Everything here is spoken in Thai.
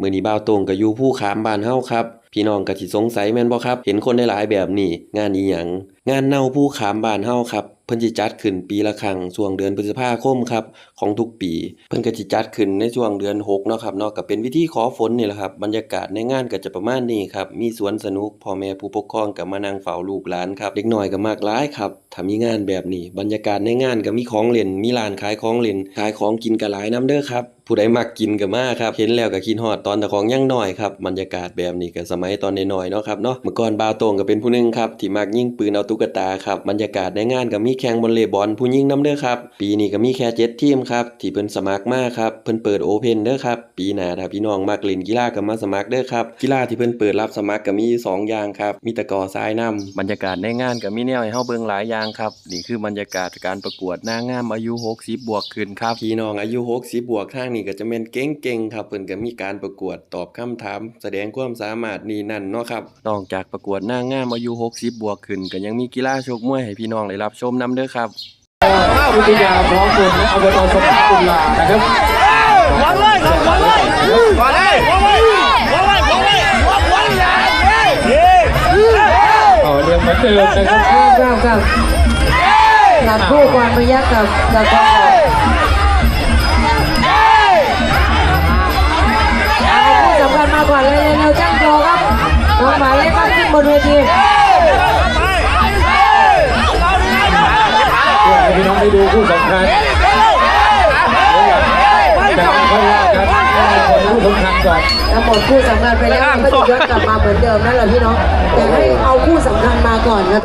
มื้อนี้บ่าวตรงก็อยู่ภูขามบ้านเฮาครับ พี่น้องก็สิสงสัยแม่นบ่ครับ เห็นคนหลายๆแบบนี้ งานอีหยังงานเน่าภูขามบ้านเฮาครับ เพิ่นสิจัดขึ้นปีละครั้งช่วงเดือนพฤษภาคมครับของทุกปี เพิ่นก็สิจัดขึ้นในช่วงเดือน6เนาะครับเนาะก็เป็นวิธีขอฝนนี่แหละครับบรรยากาศในงานก็จะประมาณนี้ครับมีสวนสนุกพ่อแม่ผู้ปกครองก็มานั่งเฝ้าลูกหลานครับเด็กน้อยก็มากหลายครับถ้ามีงานแบบนี้ บรรยากาศในงานก็มีของเล่นมีร้านขายของเล่นขายของกินก็หลายนํเด้อครับ ผู้ใดมักกินก็มาครับ เห็นแล้วก็คิดฮอดตอนแต่ของยังน้อยครับบรรยากาศแบบนี้ก็สมัยตอนน้อยๆเนาะครับเนาะเมื่อก่อนบ่าวโต้งก็เป็นผู้หนึงครับที่มักยิงปืนเอาตุ๊กตาครับบรรยากาศในงานก็มีแข่งวอลเลย์บอลผู้หญิงนํเด้อครับ ปีนี้ก็มีแค่7ทีมครับที่เพิ่นสมัครมาครับเพิ่นเปิดโอเพ่นเด้อครับปีหน้าถ้าพี่น้องมักเล่นกีฬาก็มาสมัครเด้อครับกีฬาที่เพิ่นเปิดรับสมัครก็มีอยู่สองอย่างครับมีตะกร้อทรายนํบรรยากาศในงานก็มีแนวให้เฮาเบิ่งหลายอย่างครับนี่คือบรรยากาศการประกวดนางงามอายุ 60 บวกขึ้นครับพี่น้องอายุ 60 บวกทางนี้ก็จะแม่นเก่งๆครับเพิ่นก็มีการประกวดตอบคำถาม แสดงความสามารถนี่นั่นเนาะครับนอกจากประกวดนางงามอายุ60 บวกขึ้นก็ยังมีกีฬาชกมวยให้พี่น้องได้รับชมนํเด้อครับวิทยาพร้อมคุณอบตสมบัติกุลานะครับวันเลยครับวันเลยวันเลยวันเลยวันเลยวันเลยวันเลยเฮ้ยต่อเรื่องเหมือนเดิมนะครับครับครับหลับคู่กวนพยักกับกับ มาก่อนเลยเร็วๆจ้างโจครับน้องหมายเลขบ้านขึ้นบนเวทีเพื่อให้พี่น้องได้ดูคู่สำคัญแต่ค่อยว่ากันคนคู่สำคัญก่อนแล้วหมดคู่สำคัญไปแล้วก็จะย้อนกลับมาเหมือนเดิมนั่นแหละพี่น้องแต่ให้เอาคู่สำคัญมาก่อนนะ